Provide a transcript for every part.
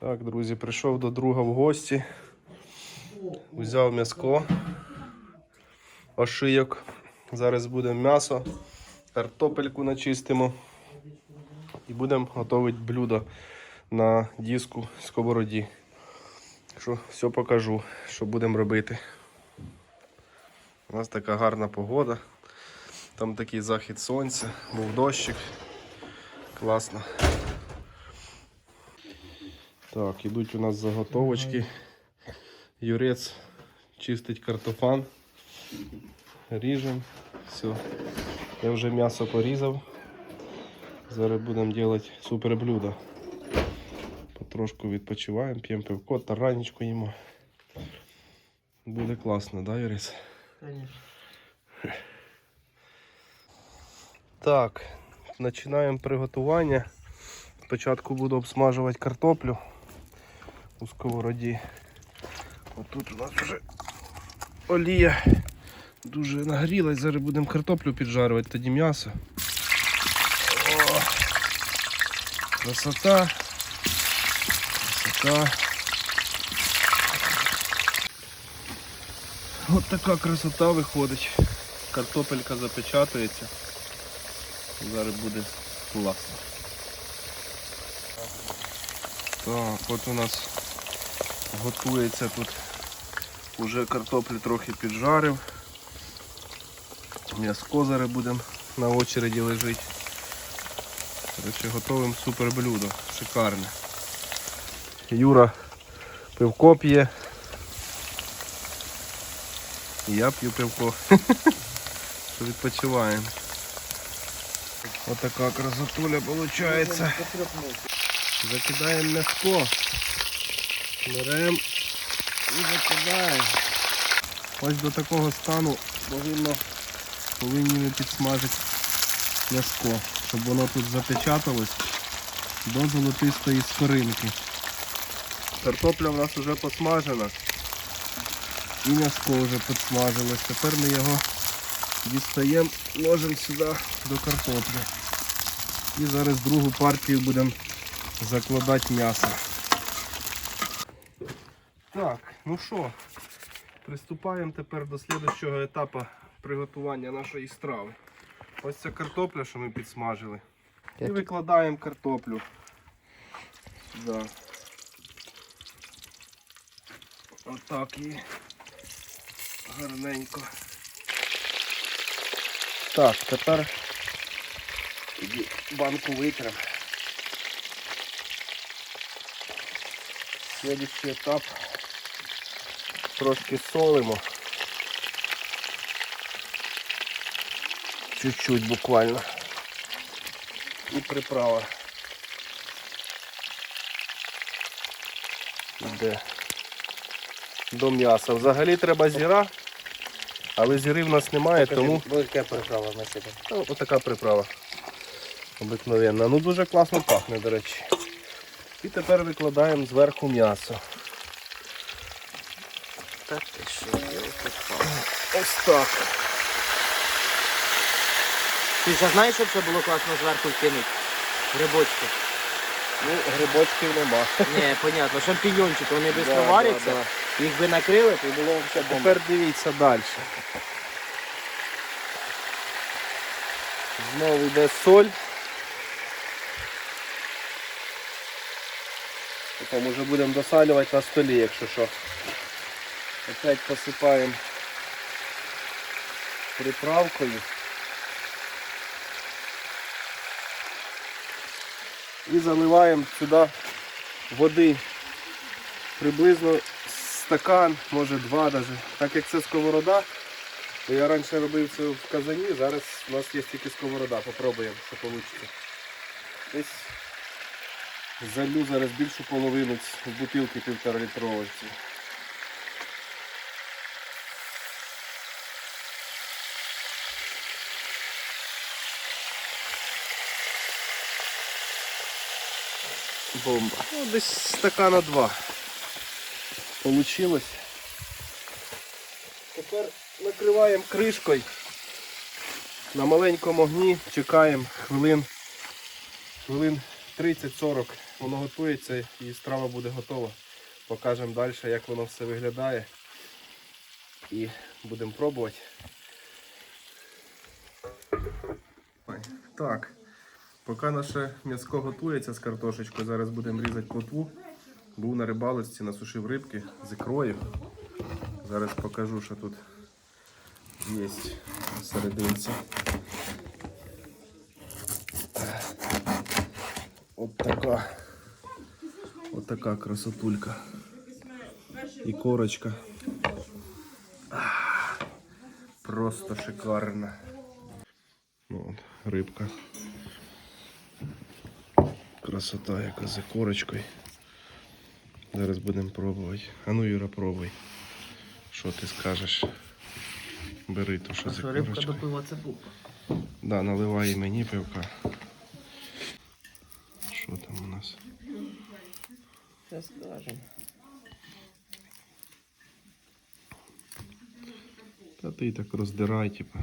Так, друзі, прийшов до друга в гості. Взяв м'яско, ошийок. Зараз буде м'ясо, картопельку начистимо і будемо готувати блюдо на диску сковороді. Що все покажу, що будемо робити. У нас така гарна погода. Там такий захід сонця, був дощик. Класно. Так, ідуть у нас заготовочки. Юрець чистить картофан. Ріжемо. Все. Я вже м'ясо порізав. Зараз будемо робити супер блюдо. Потрошку відпочиваємо, п'ємо пивко, таранечку їмо. Буде класно, да, Юрець? Конечно. Так, починаємо приготування. Спочатку буду обсмажувати картоплю у сковороді. Отут у нас вже олія дуже нагрілась. Зараз будемо картоплю піджарювати, тоді м'ясо. О, красота. Красота. От така красота виходить. Картопелька запечатується. Зараз буде класно. Так, от у нас готується тут. Уже картоплю трохи піджарив. М'яско зараз будемо на очереді лежить. Коротше, готовим супер блюдо. Шикарне. Юра пивко п'є. Я п'ю пивко. Відпочиваємо. Отака красотуля виходить. Закидаємо м'яско. Беремо і закидаємо. Ось до такого стану повинно, повинні ми підсмажити м'яско, щоб воно тут запечаталось до золотистої скоринки. Картопля в нас вже посмажена. І м'яско вже підсмажилось. Тепер ми його дістаємо, ложимо сюди до картоплі. І зараз другу партію будемо закладати м'ясо. Так, ну що, приступаємо тепер до слідчого етапу приготування нашої страви. Ось ця картопля, що ми підсмажили. І викладаємо картоплю сюди. Отак її гарненько. Так, тепер банку витрем. Следующий етап. Трошки солимо. Чуть-чуть буквально. І приправа. Іде до м'яса. Взагалі треба зіра, але зіри в нас немає, тому Велика приправа на себе. Ну, отака приправа. Обикновенна. Ну дуже класно пахне, до речі. І тепер викладаємо зверху м'ясо. Так ти що, я Ось так. Ти ще знаєш, щоб це було класно зверху вкинути? Грибочки. Ну, грибочків нема. Ні, понятно, шампіньончики, вони швидко варяться. да, да. Їх би накрили, то й було взагалі бомба. Тепер дивіться далі. Знову йде соль. Потім вже будемо досалювати на столі, якщо що. Опять посипаємо приправкою. І заливаємо сюди води приблизно стакан, може два навіть. Так як це сковорода, то я раніше робив це в казані, зараз у нас є тільки сковорода. Попробуємо, що вийде. Десь залю зараз більшу половину в бутилки півтора Бомба. Ну, десь стакана два. Получилось. Тепер накриваємо кришкою. На маленькому огні чекаємо хвилин, хвилин 30-40 воно готується і страва буде готова. Покажемо далі, як воно все виглядає. І будемо пробувати. Так, поки наше м'яско готується з картошечкою, зараз будемо різати плотву. Був на рибалочці, насушив рибки з ікрою. Зараз покажу, що тут є серединці. От така. От така красотулька. І корочка. Просто шикарна. Ну, от, рибка. Красота яка за корочкою. Зараз будемо пробувати. А ну, Юра, пробуй. Що ти скажеш? Бери то, що за Що рибка до пива це пупа. Да, наливай і мені пивка. Що там у нас? Зараз скажемо. Та ти так роздирай, типа.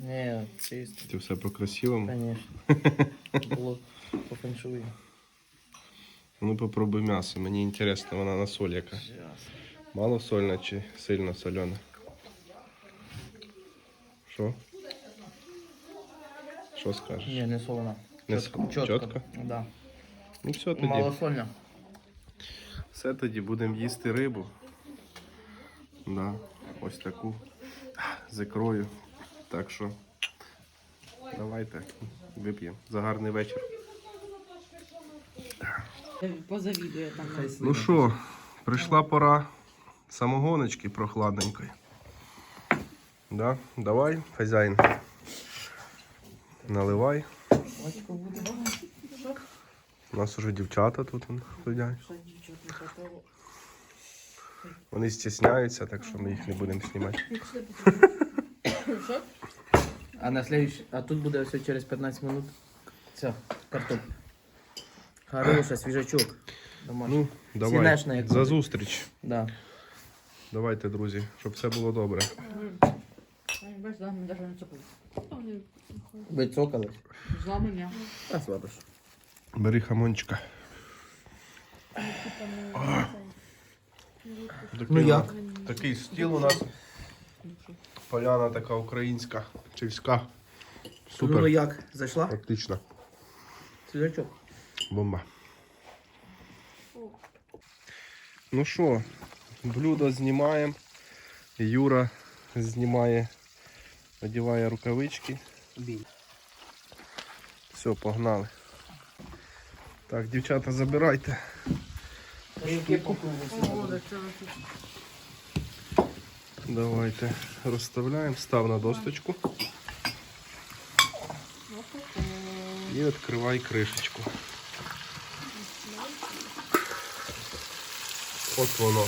Ні, чисто. Ти все по-красивому. Звісно. Було по феншую. Ну попробуй м'ясо. Мені інтересно, вона на соль яка. Мало сольна чи сильно сольона? Що? Що скажеш? Ні, не солона. Не Чітко. чітко? Да. Ну все тоді. Малосольна. Все тоді будемо їсти рибу. Да, ось таку з ікрою. Так що давайте вип'ємо за гарний вечір. Позавідує там. Ну що, прийшла пора самогоночки прохладненької. Да? Давай, хазяїн. Наливай. У нас уже дівчата тут сидять. Вони стісняються, так що ми їх не будемо знімати. А на следующий, а тут буде все через 15 минут. Все, картоп. Хороша, свіжачок. Домашній. Ну, давай. Сінешна, як За буде. зустріч. Да. Давайте, друзі, щоб все було добре. Бач, да, навіть не цокали. Ви цокали? Зламання. А слабо ж. Бери хамончика. Такий, Ну як? Такий стіл у нас. Поляна така українська, чиська. Супер. Ну як? Зайшла? Практично. Свіжачок. Бомба. Ну що, блюдо знімаємо. Юра знімає, одягає рукавички. Біль. Все, погнали. Так, дівчата, забирайте. Давайте розставляємо, став на досточку. І відкривай кришечку. От воно.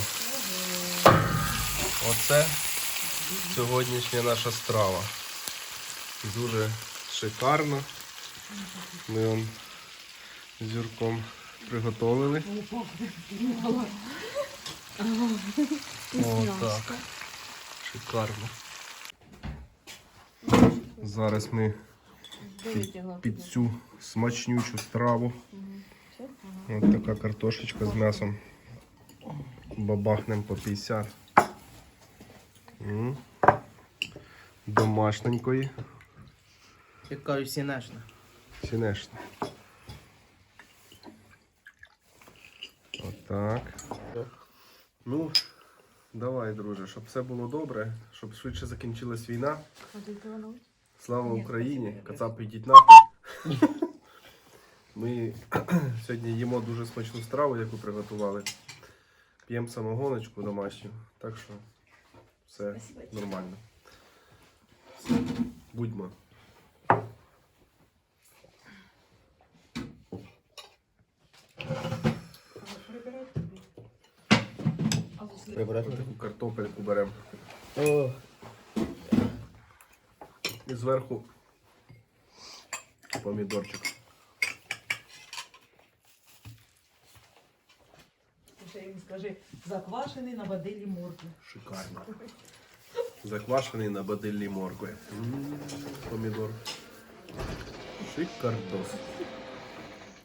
Оце сьогоднішня наша страва. Дуже шикарно. Ми он з Юрком приготовили. О, так. Шикарно. Зараз ми під, під цю смачнючу страву. Ось така картошечка з м'ясом. Бабахнем по 50. Домашненької. Як кажуть, сінешна. Сінешно. Отак. Ну, давай, друже, щоб все було добре, щоб швидше закінчилась війна. Слава Україні! Кацапи йдіть нахуй. Ми сьогодні їмо дуже смачну страву, яку приготували. П'ємо самогоночку домашню, так що все нормально. Все, Будьмо. Прибирати. Таку картопельку беремо. О, І зверху помідорчик. Ще їм скажи, заквашений на бадилі моркви. Шикарно. Заквашений на бадиллі моркви. М, Помідор. Шикардос.